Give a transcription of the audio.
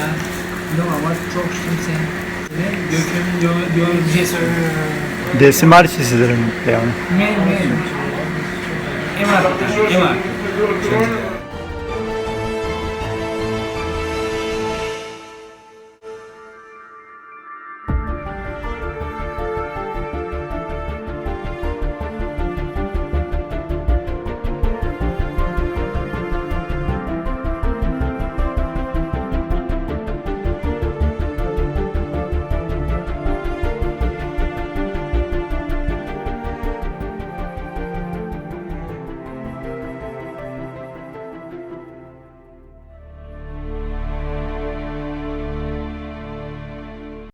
Şa. No ama çok kimse. Ne? Gökhan'ın yol, bir şey söylüyor. Desimal çizilirim yani. ne, ne. Emar, Emar.